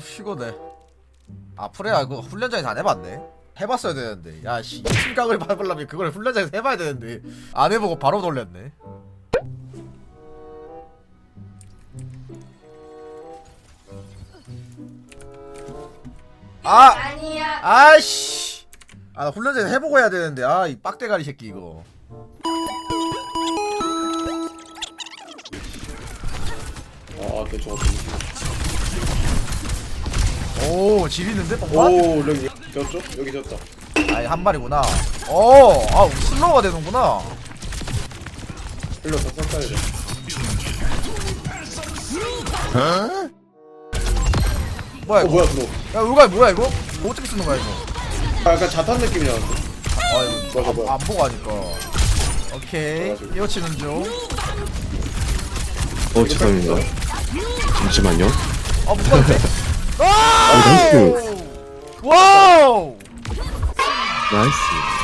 피곤해. 아 프레야 그거 훈련장에서 안 해봤네. 해봤어야 되는데. 야씨 팀각을 밟으려면 그걸 훈련장에서 해봐야 되는데 안 해보고 바로 돌렸네. 아 아니야. 아이씨. 아 나 훈련장에서 해보고 해야 되는데 아 이 빡대가리 새끼 이거. 아, 대충 오 지리는데 뻥 오, 여기 졌죠? 여기 졌다. 아이 한 마리구나. 어, 아 슬로우가 되는구나. 일로 다 싹가야 돼. 뭐야 어, 이거? 뭐야, 그거. 야 이거 뭐야 이거? 뭐 어떻게 쓰는 거야 이거? 아, 약간 자탄 느낌이 나는데. 아 이거 뭐야, 뭐야. 안 보고 하니까. 오케이 맞아. 깨우치는 중. 어 죄송합니다 잠시만요 아 못봤는데? 오, 아! 와우! 나이스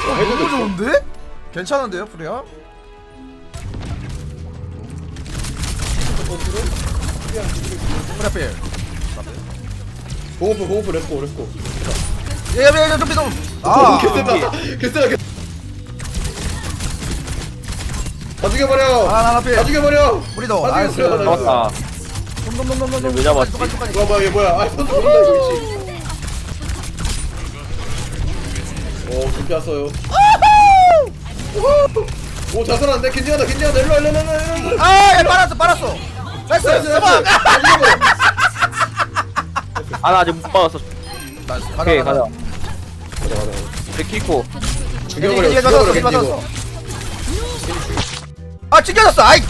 어, 헤드 너무. 좋은데? 괜찮은데요 프리야? 프리야 필. 공오프, 공오프, 렛츠고, 렛츠고. 예예예 좀 비동. 아. 개쎄다. 개쎄다, 개. 다 죽여버려! 아 나 나 필. 다 죽여버려! 우리도 다 나이스. 죽여버려, 나이스. 잡았다. 놈놈놈놈놈. 왜 잡았지? 뭐야, 뭐야, 이게 뭐야. 아, 손 들어온다, 이거 위치. 오, 준비 왔어요. 오, 자살한데? 괜찮다, 괜찮다. 일로 와, 일로 와, 일로 와, 일로 와. 아, 야, 빨았어, 빨았어. 나이스, 나이스. 나이스. 다 죽여버려. 아, 나 아직 못 받았어. 나이스, 오케이, 가자. 가자. 가자, 가자, 가자. 내 키코. 죽여버려, 이게 맞았어, 죽여버려. 맞았어. 아, 찢겨졌어. 아이.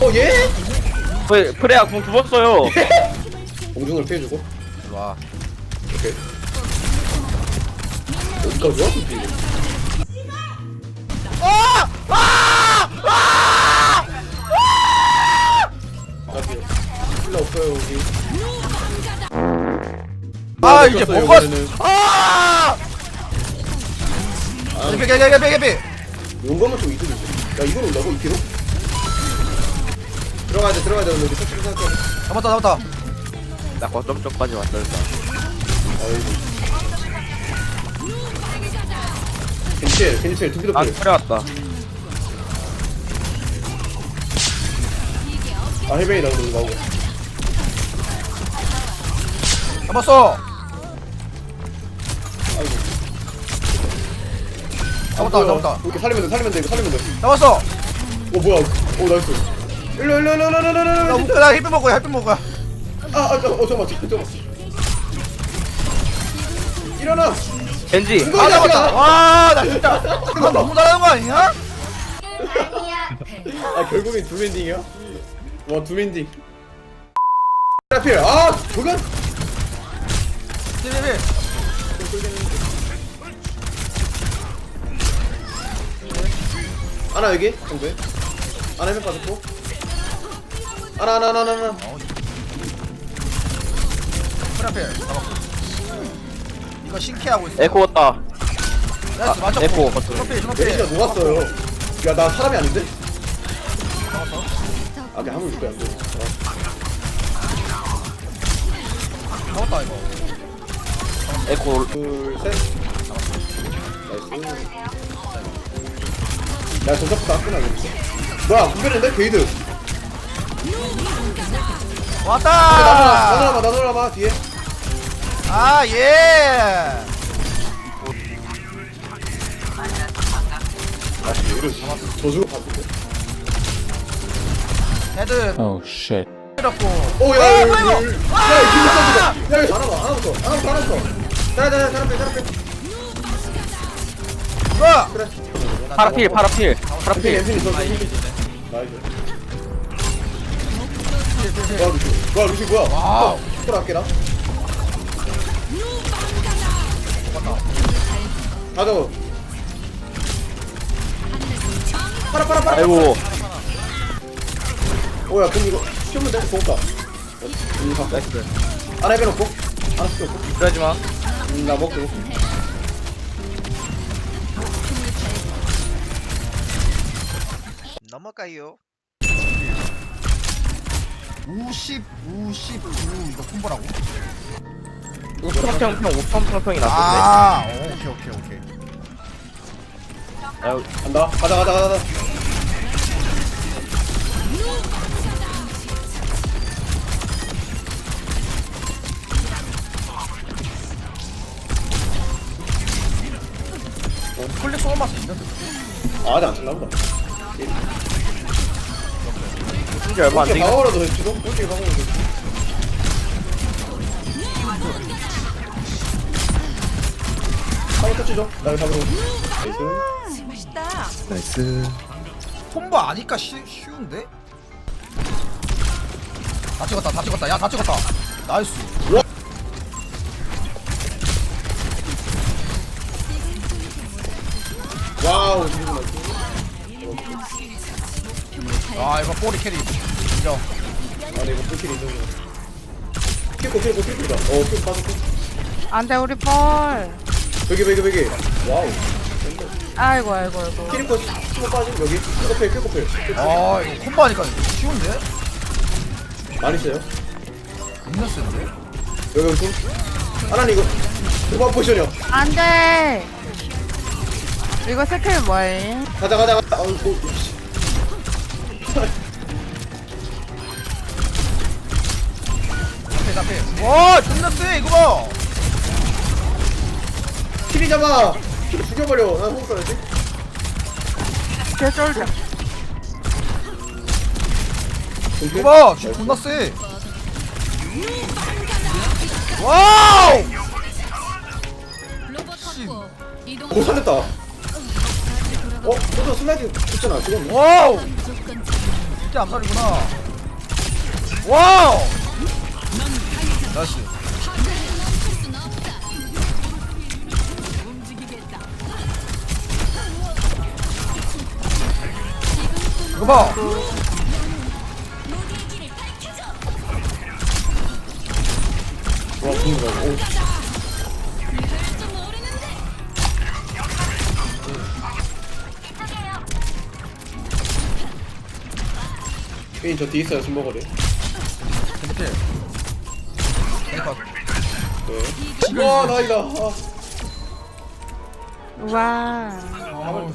어, 얘? 왜, 프레야 궁 두 번 써요. 공중을 피해주고. 일로 와. 오케이. 어디까지 와? 아! 아! 아! 없어요, 여기. 아, 이제 뺏겼어요, 뭔가 이번에는. 아! 개피, 개피. 용감은 좀 이득이지. 야, 이걸 올라고? 이 키로? 들어가야 돼, 들어가야 돼. 오늘 우리 터치를 생각해야 돼. 잡았다, 잡았다. 나 거점 쪽까지 왔다, 일단. 아이고. 겐칠, 겐칠, 두피도 아, 필. 프레 왔다. 아, 헬베이다, 오늘 나오고. 잡았어. 아이고. 잡았다, 아, 뭐야. 잡았다. 이렇게 살리면 돼, 살리면 돼, 이거 살리면 돼. 잡았어. 오, 뭐야. 오, 나이스. 일로, 일로, 일로, 일로, 일로, 일로, 나, 일로. 못- 나 힐빛 먹고, 힐빛 먹고. 아, 아, 저, 어, 잠깐만, 잠깐만. 일어나! 겐지. 이거 아, 야 잡았다. 와, 나 진짜. 이거 너무 잘하는 거 아니야? 아니야. 아 결국엔 두 멘딩이야? 와두 멘딩 필! 아! 그건? 힐, 힐, 힐. 하나 여기? 정도에 하나 해면 빠졌고 하나 하나 하나 하나 하나 프라필 잡았고. 이거 신캐하고 있어. 에코 왔다. 나이스, 아, 맞췄고. 에코 버튼. 프라필, 메리시가 프라필. 녹았어요 야 나 사람이 아닌데? 아 그냥 한번 줄게 안돼 잡았다, 이거. 에코. 둘셋 나이스 야 전자부터 안 끝나겠지 뭐야 구별인데? 게이드 왔다! 나눠봐 나눠봐 뒤에 아, 예! 아 이러지 저주고 봤는데 헤드 Oh shit. 때렸고. 오야 아, 야 아이고! 이거 야 이거 김부터 야 이거 하나 더 하나 더 하나 더 하나 더 자자 자자 자라 빼빼 뭐야? 그래 파라필, 파라필. 파라필. 엠필 있어 엠필 나이스 와 루시 와 루시 뭐야 와우. 슈퍼 할게라 가자 파라 파라 파라 아이고. 오야 그럼 이거 시험면 돼음 갖고 나이스. 하나 해놓고 하나 시켜놓고 그러지 마. 음, 나 먹고 넘어가요. 50, 59 이거 콤보라고? 이거 평평 평 5천 평평이 났던데 아 오, 오케이 오케이 오케이. 야, 간다. 가자 가자 가자. 가자 어, 클릭 쏘는 맛이 있는데? 아 아직 안 쳤나 보다 쓴지 얼마 안 이렇게 되긴 방어라도 해주고 이렇게 방어라도 해주고 방어 터치죠. 나 잡으러 나이스. 나이스. 콤보 아니까 쉬, 쉬운데? 다 찍었다 다 찍었다. 야 다 찍었다. 나이스. 와우 나이스 아 이거 꼬리 캐리. 인정. 아 내가 풀킬이 있는 거. 킬고 킬고 킬고다. 어킬 빠졌고 안돼 우리 뻘 베개 베개 베개 와우. 아이고 아이고 아이고. 키리코 치고 빠진 여기. 킬고필 킬고필. 아 이거 콤보 하니까 쉬운데? 많이 써요? 있는 쓰는데? 여기 여기. 하나는 이거. 도박 포지션이요. 안돼. 이거 스킬 뭐해 가자 가자 가자. 어우 뭐 씨. 앞에 앞에 와 존나 세 이거 봐. 키리 잡아. 키리 죽여버려. 난 호흡 써야지? 개 쫄자 이거 봐쥐 존나 세 와우! 오 살렸다. 어? 너도 슬라이딩 했잖아 죽었네. 와우 진짜 암살이구나. 와우! 나이스. 이거 봐. 와 죽는다 오 게임 저 뒤에 있어요 이렇게 이거 네. 와 나이다. 아. 와. 아우